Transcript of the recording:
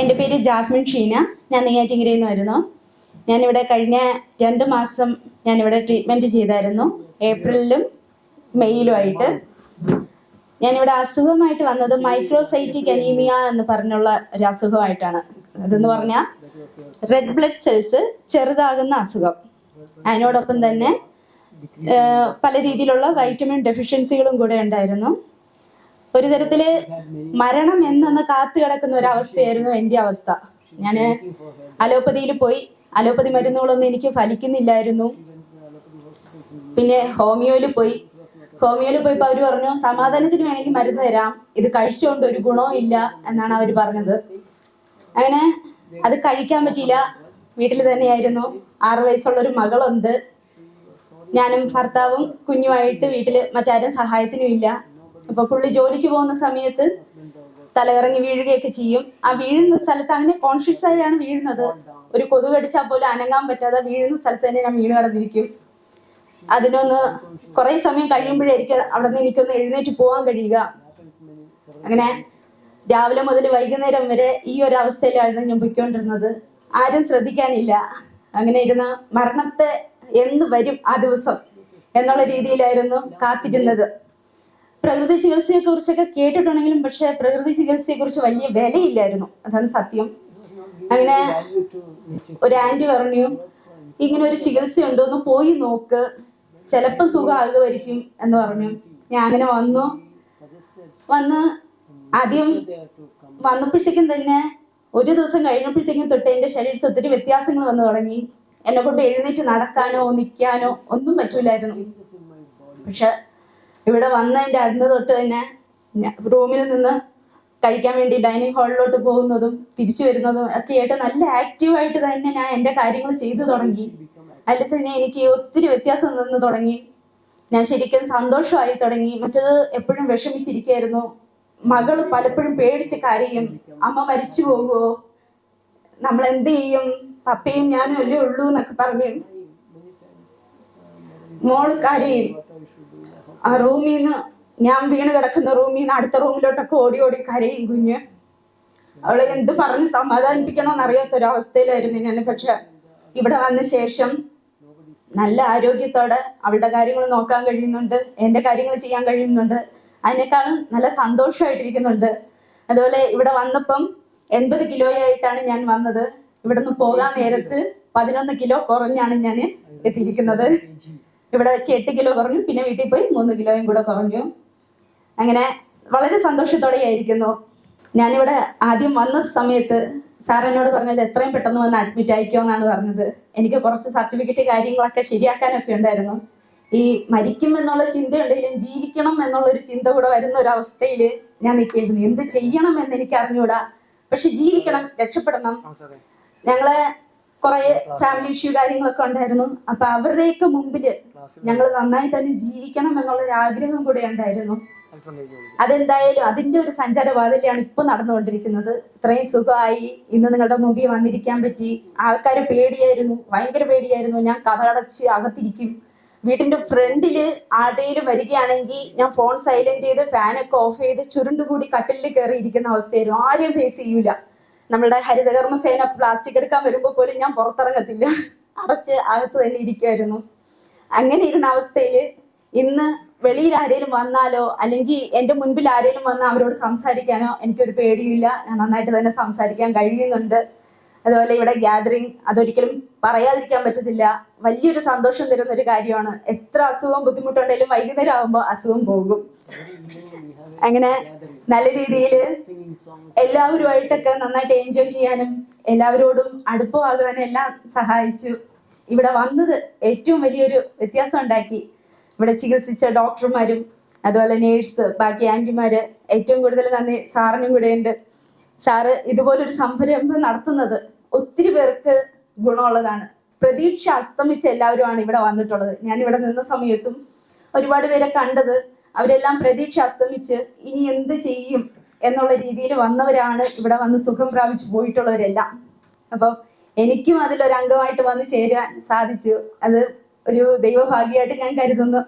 എന്റെ പേര് ജാസ്മിൻ ഷീന. ഞാൻ നെയ്യാറ്റിങ്കരയിൽ നിന്ന് വരുന്നു ഞാനിവിടെ കഴിഞ്ഞ രണ്ട് മാസം ഞാനിവിടെ ട്രീറ്റ്മെന്റ് ചെയ്തായിരുന്നു. ഏപ്രിലിലും മെയ്യിലുമായിട്ട് ഞാനിവിടെ അസുഖമായിട്ട് വന്നത് മൈക്രോസൈറ്റിക് അനീമിയ എന്ന് പറഞ്ഞുള്ള ഒരു അസുഖമായിട്ടാണ്. അതെന്ന് പറഞ്ഞാൽ റെഡ് ബ്ലഡ് സെൽസ് ചെറുതാകുന്ന അസുഖം. അതിനോടൊപ്പം തന്നെ പല രീതിയിലുള്ള വൈറ്റമിൻ ഡെഫിഷ്യൻസികളും കൂടെ ഉണ്ടായിരുന്നു. ഒരു തരത്തിൽ മരണം എന്നൊന്ന് കാത്തു കിടക്കുന്ന ഒരു അവസ്ഥയായിരുന്നു എന്റെ അവസ്ഥ. ഞാൻ അലോപ്പതിയിൽ പോയി. അലോപ്പതി മരുന്നുകളൊന്നും എനിക്ക് ഫലിക്കുന്നില്ലായിരുന്നു. പിന്നെ ഹോമിയോയിൽ പോയി. ഹോമിയോയിൽ പോയപ്പോൾ അവർ പറഞ്ഞു സമാധാനത്തിന് വേണമെങ്കിൽ മരുന്ന് തരാം. ഇത് കഴിച്ചുകൊണ്ട് ഒരു ഗുണവും ഇല്ല എന്നാണ് അവർ പറഞ്ഞത്. അങ്ങനെ അത് കഴിക്കാൻ പറ്റിയില്ല. വീട്ടിൽ തന്നെയായിരുന്നു. ആറ് വയസ്സുള്ള ഒരു മകളുണ്ട്. ഞാനും ഭർത്താവും കുഞ്ഞുമായിട്ട് വീട്ടിൽ മറ്റാരും സഹായത്തിനും ഇല്ല. അപ്പൊ പുള്ളി ജോലിക്ക് പോകുന്ന സമയത്ത് തലകറങ്ങി വീഴുകയൊക്കെ ചെയ്യും. ആ വീഴുന്ന സ്ഥലത്ത് അങ്ങനെ കോൺഷ്യസ് ആയാണ് വീഴുന്നത്. ഒരു കൊതുക് അടിച്ചാൽ പോലും അനങ്ങാൻ പറ്റാതെ വീഴുന്ന സ്ഥലത്ത് തന്നെ ഞാൻ വീണ് കടന്നിരിക്കും. അതിനൊന്ന് കുറെ സമയം കഴിയുമ്പോഴായിരിക്കും അവിടെ നിന്ന് എനിക്കൊന്ന് എഴുന്നേറ്റ് പോകാൻ കഴിയുക. അങ്ങനെ രാവിലെ മുതൽ വൈകുന്നേരം വരെ ഈ ഒരു അവസ്ഥയിലായിരുന്നു ഞാൻ പൊയ്ക്കൊണ്ടിരുന്നത്. ആരും ശ്രദ്ധിക്കാനില്ല. അങ്ങനെ ഇരുന്ന മരണത്തെ എന്ന് വരും ആ ദിവസം എന്നുള്ള രീതിയിലായിരുന്നു കാത്തിരുന്നത്. പ്രകൃതി ചികിത്സയെ കുറിച്ചൊക്കെ കേട്ടിട്ടുണ്ടെങ്കിലും പക്ഷെ പ്രകൃതി ചികിത്സയെ കുറിച്ച് വലിയ വിലയില്ലായിരുന്നു. അതാണ് സത്യം. അങ്ങനെ ഒരു ആന്റി പറഞ്ഞു ഇങ്ങനെ ഒരു ചികിത്സ ഉണ്ടോ ഒന്ന് പോയി നോക്ക്. ചിലപ്പോൾ സുഖമാകുമായിരിക്കും എന്ന് പറഞ്ഞു. ഞാൻ അങ്ങനെ വന്നു. വന്ന് ആദ്യം വന്നപ്പോഴത്തേക്കും തന്നെ ഒരു ദിവസം കഴിഞ്ഞപ്പോഴത്തേക്കും തൊട്ട് എന്റെ ശരീരത്തിൽ ഒത്തിരി വ്യത്യാസങ്ങൾ വന്നു തുടങ്ങി. എന്നെ കൊണ്ട് എഴുന്നേറ്റ് നടക്കാനോ നിൽക്കാനോ ഒന്നും പറ്റൂലായിരുന്നു. പക്ഷെ ഇവിടെ വന്നതിന്റെ അടുന്ന് തൊട്ട് തന്നെ റൂമിൽ നിന്ന് കഴിക്കാൻ വേണ്ടി ഡൈനിങ് ഹാളിലോട്ട് പോകുന്നതും തിരിച്ചു വരുന്നതും ഒക്കെ ആയിട്ട് നല്ല ആക്റ്റീവായിട്ട് തന്നെ ഞാൻ എന്റെ കാര്യങ്ങൾ ചെയ്തു തുടങ്ങി. അതിൽ തന്നെ എനിക്ക് ഒത്തിരി വ്യത്യാസം നിന്ന് തുടങ്ങി. ഞാൻ ശരിക്കും സന്തോഷമായി തുടങ്ങി. മറ്റത് എപ്പോഴും വിഷമിച്ചിരിക്കായിരുന്നു. മകൾ പലപ്പോഴും പേടിച്ച് കരയും അമ്മ മരിച്ചു പോകുമോ നമ്മൾ എന്ത് ചെയ്യും? പപ്പയും ഞാനും അല്ലേ ഉള്ളൂ എന്നൊക്കെ പറഞ്ഞു മോൾ കരയും. ആ റൂമിൽ നിന്ന് ഞാൻ വീണ് കിടക്കുന്ന റൂമിൽ നിന്ന് അടുത്ത റൂമിലോട്ടൊക്കെ ഓടി ഓടി കരയും കുഞ്ഞ്. അവളെ എന്ത് പറഞ്ഞ് സമാധാനിപ്പിക്കണമെന്ന് അവസ്ഥയിലായിരുന്നു ഞാൻ. പക്ഷെ ഇവിടെ വന്ന ശേഷം നല്ല ആരോഗ്യത്തോടെ അവളുടെ കാര്യങ്ങൾ നോക്കാൻ കഴിയുന്നുണ്ട് എന്റെ കാര്യങ്ങൾ ചെയ്യാൻ കഴിയുന്നുണ്ട്. അതിനേക്കാളും നല്ല സന്തോഷമായിട്ടിരിക്കുന്നുണ്ട്. അതുപോലെ ഇവിടെ വന്നപ്പം എൺപത് കിലോയായിട്ടാണ് ഞാൻ വന്നത്. ഇവിടുന്ന് പോകാൻ നേരത്ത് പതിനൊന്ന് കിലോ കുറഞ്ഞാണ് ഞാൻ എത്തിയിരിക്കുന്നത്. ഇവിടെ വെച്ച് എട്ട് കിലോ കുറഞ്ഞു പിന്നെ വീട്ടിൽ പോയി മൂന്ന് കിലോയും കൂടെ കുറഞ്ഞു. അങ്ങനെ വളരെ സന്തോഷത്തോടെ ആയിരിക്കുന്നു ഞാനിവിടെ ആദ്യം വന്ന സമയത്ത് സാർ എന്നോട് പറഞ്ഞത് എത്രയും പെട്ടെന്ന് വന്ന് അഡ്മിറ്റ് ആയിക്കോ എന്നാണ് പറഞ്ഞത്. എനിക്ക് കുറച്ച് സർട്ടിഫിക്കറ്റ് കാര്യങ്ങളൊക്കെ ശരിയാക്കാനൊക്കെ ഉണ്ടായിരുന്നു. ഈ മരിക്കും എന്നുള്ള ചിന്തയുണ്ടെങ്കിലും ജീവിക്കണം എന്നുള്ള ഒരു ചിന്ത കൂടെ വരുന്ന ഒരു അവസ്ഥയിൽ ഞാൻ നിൽക്കുകയായിരുന്നു. എന്ത് ചെയ്യണം എന്ന് എനിക്ക് അറിഞ്ഞൂടാ പക്ഷെ ജീവിക്കണം രക്ഷപ്പെടണം. ഞങ്ങളെ കുറെ ഫാമിലി ഇഷ്യൂ കാര്യങ്ങളൊക്കെ ഉണ്ടായിരുന്നു. അപ്പൊ അവരുടെയൊക്കെ മുമ്പിൽ ഞങ്ങൾ നന്നായി തന്നെ ജീവിക്കണം എന്നുള്ള ഒരു ആഗ്രഹം കൂടെ ഉണ്ടായിരുന്നു. അതെന്തായാലും അതിന്റെ ഒരു സഞ്ചാരപാതയിലാണ് ഇപ്പൊ നടന്നുകൊണ്ടിരിക്കുന്നത്. ഇത്രയും സുഖമായി. ഇന്ന് നിങ്ങളുടെ മുമ്പിൽ വന്നിരിക്കാൻ പറ്റി. ആൾക്കാര് പേടിയായിരുന്നു. ഭയങ്കര പേടിയായിരുന്നു. ഞാൻ കഥകടച്ച് അകത്തിരിക്കും. വീട്ടിന്റെ ഫ്രണ്ടിൽ ആരുടെയും വരികയാണെങ്കിൽ ഞാൻ ഫോൺ സൈലന്റ് ചെയ്ത് ഫാനൊക്കെ ഓഫ് ചെയ്ത് ചുരുണ്ടുകൂടി കട്ടിലിൽ കയറി ഇരിക്കുന്ന അവസ്ഥയായിരുന്നു. ആരെയും ഫേസ് ചെയ്യൂല. നമ്മളുടെ ഹരിതകർമ്മ സേന പ്ലാസ്റ്റിക് എടുക്കാൻ വരുമ്പോൾ പോലും ഞാൻ പുറത്തിറങ്ങത്തില്ല. അടച്ച് അകത്ത് തന്നെ ഇരിക്കുമായിരുന്നു അങ്ങനെ ഇരുന്ന അവസ്ഥയിൽ ഇന്ന് വെളിയിൽ ആരെങ്കിലും വന്നാലോ അല്ലെങ്കിൽ എന്റെ മുൻപിൽ ആരെങ്കിലും വന്നാൽ അവരോട് സംസാരിക്കാനോ എനിക്കൊരു പേടിയില്ല ഞാൻ നന്നായിട്ട് തന്നെ സംസാരിക്കാൻ കഴിയുന്നുണ്ട്. അതുപോലെ ഇവിടെ ഗ്യാതറിങ് അതൊരിക്കലും പറയാതിരിക്കാൻ പറ്റത്തില്ല. വലിയൊരു സന്തോഷം തരുന്ന ഒരു കാര്യമാണ്. എത്ര അസുഖവും ബുദ്ധിമുട്ടുണ്ടെങ്കിലും വൈകുന്നേരം ആകുമ്പോൾ അസുഖം പോകും. അങ്ങനെ നല്ല രീതിയിൽ എല്ലാവരുമായിട്ടൊക്കെ നന്നായിട്ട് എൻജോയ് ചെയ്യാനും എല്ലാവരോടും അടുപ്പമാകാനും എല്ലാം സഹായിച്ചു. ഇവിടെ വന്നത് ഏറ്റവും വലിയൊരു വ്യത്യാസം ഉണ്ടാക്കി. ഇവിടെ ചികിത്സിച്ച ഡോക്ടർമാരും അതുപോലെ നേഴ്സ് ബാക്കി ആന്റിമാര് ഏറ്റവും കൂടുതൽ നന്ദി സാറിനും കൂടെ ഉണ്ട് സാറ് ഇതുപോലൊരു സംരംഭം നടത്തുന്നത് ഒത്തിരി പേർക്ക് ഗുണമുള്ളതാണ്. പ്രതീക്ഷ അസ്തമിച്ച എല്ലാവരുമാണ് ഇവിടെ വന്നിട്ടുള്ളത്. ഞാൻ ഇവിടെ നിന്ന സമയത്തും ഒരുപാട് പേരെ കണ്ടത് അവരെല്ലാം പ്രതീക്ഷ അസ്തമിച്ച് ഇനി എന്ത് ചെയ്യും എന്നുള്ള രീതിയിൽ വന്നവരാണ് ഇവിടെ വന്ന് സുഖം പ്രാപിച്ചു പോയിട്ടുള്ളവരെല്ലാം. അപ്പം എനിക്കും അതിലൊരു അംഗമായിട്ട് വന്ന് ചേരാൻ സാധിച്ചു. അത് ഒരു ദൈവഭാഗ്യമായിട്ട് ഞാൻ കരുതുന്നു.